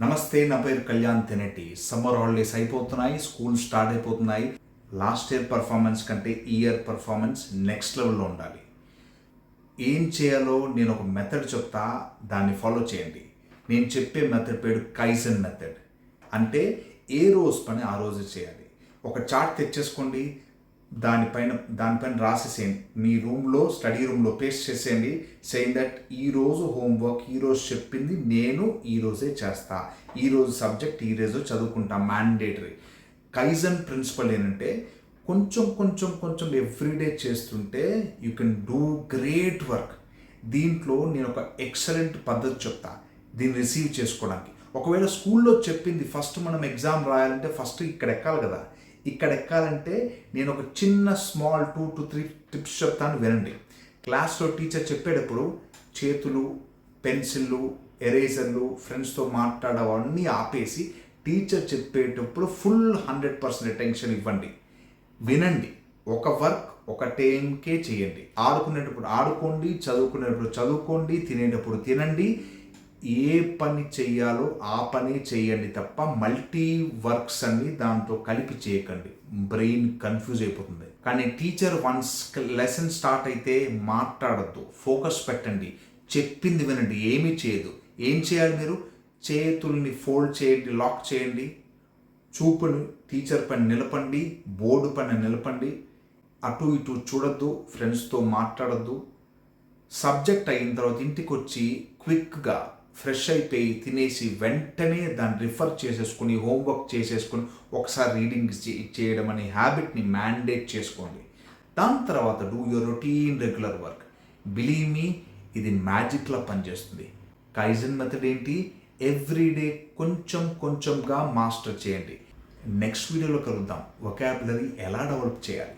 నమస్తే నా పేరు కళ్యాణ్ తెనెట్టి సమ్మర్ హాలిడేస్ అయిపోతున్నాయి స్కూల్ స్టార్ట్ అయిపోతున్నాయి. లాస్ట్ ఇయర్ పర్ఫార్మెన్స్ కంటే ఈ ఇయర్ పర్ఫార్మెన్స్ నెక్స్ట్ లెవెల్లో ఉండాలి. ఏం చేయాలో నేను ఒక మెథడ్ చెప్తా దాన్ని ఫాలో చేయండి. నేను చెప్పే మెథడ్ పేరు కైజన్ మెథడ్. అంటే ఏ రోజు పని ఆ రోజు చేయాలి. ఒక చార్ట్ తెచ్చేసుకోండి దానిపైన దానిపైన రాసేసేయండి. మీ రూమ్లో స్టడీ రూమ్లో పేస్ట్ చేసేయండి. సెయిన్ దట్ ఈరోజు హోంవర్క్ ఈరోజు చెప్పింది నేను ఈరోజే చేస్తా. ఈరోజు సబ్జెక్ట్ ఈరోజు చదువుకుంటా. మ్యాండేటరీ కైజన్ ప్రిన్సిపల్ ఏంటంటే కొంచెం కొంచెం కొంచెం ఎవ్రీడే చేస్తుంటే you can do great work దీంట్లో నేను ఒక ఎక్సలెంట్ పద్ధతి చెప్తా. దీన్ని రిసీవ్ చేసుకోవడానికి. ఒకవేళ స్కూల్లో చెప్పింది ఫస్ట్ మనం ఎగ్జామ్ రాయాలంటే ఫస్ట్ ఇక్కడ ఎక్కాలి కదా. ఇక్కడ ఎక్కాలంటే నేను ఒక చిన్న small two to three tips చెప్తాను వినండి. క్లాస్లో టీచర్ చెప్పేటప్పుడు చేతులు పెన్సిళ్ళు ఎరేజర్లు ఫ్రెండ్స్తో మాట్లాడవన్నీ ఆపేసి టీచర్ చెప్పేటప్పుడు ఫుల్ హండ్రెడ్ పర్సెంట్ అటెన్షన్ ఇవ్వండి. వినండి. ఒక వర్క్ ఒక టైంకే చేయండి. ఆడుకునేటప్పుడు ఆడుకోండి చదువుకునేటప్పుడు చదువుకోండి తినేటప్పుడు తినండి. ఏ పని చేయాలో ఆ పని చేయండి తప్ప మల్టీ వర్క్స్ అన్ని దాంతో కలిపి చేయకండి. బ్రెయిన్ కన్ఫ్యూజ్ అయిపోతుంది. కానీ టీచర్ వన్స్ లెసన్ స్టార్ట్ అయితే మాట్లాడద్దు. ఫోకస్ పెట్టండి. చెప్పింది వినండి. ఏమీ చేయదు ఏం చేయాలి మీరు? చేతుల్ని ఫోల్డ్ చేయండి. లాక్ చేయండి. చూపుని టీచర్ పైన నిలపండి. బోర్డు పైన నిలపండి. అటు ఇటు చూడొద్దు. ఫ్రెండ్స్తో మాట్లాడొద్దు. సబ్జెక్ట్ అయిన తర్వాత ఇంటికి వచ్చి క్విక్గా ఫ్రెష్ అయిపోయి తినేసి వెంటనే దాన్ని రిఫర్ చేసేసుకుని హోంవర్క్ చేసేసుకుని ఒకసారి రీడింగ్ చేయడం అనే హ్యాబిట్ని మ్యాండేట్ చేసుకోండి. దాని తర్వాత do your routine regular work believe me ఇది మ్యాజిక్లా పనిచేస్తుంది. కైజన్ మెథడ్ ఏంటి? ఎవ్రీడే కొంచెం కొంచెంగా మాస్టర్ చేయండి. నెక్స్ట్ వీడియోలో కలుద్దాం. ఒకాబులరీ ఎలా డెవలప్ చేయాలి?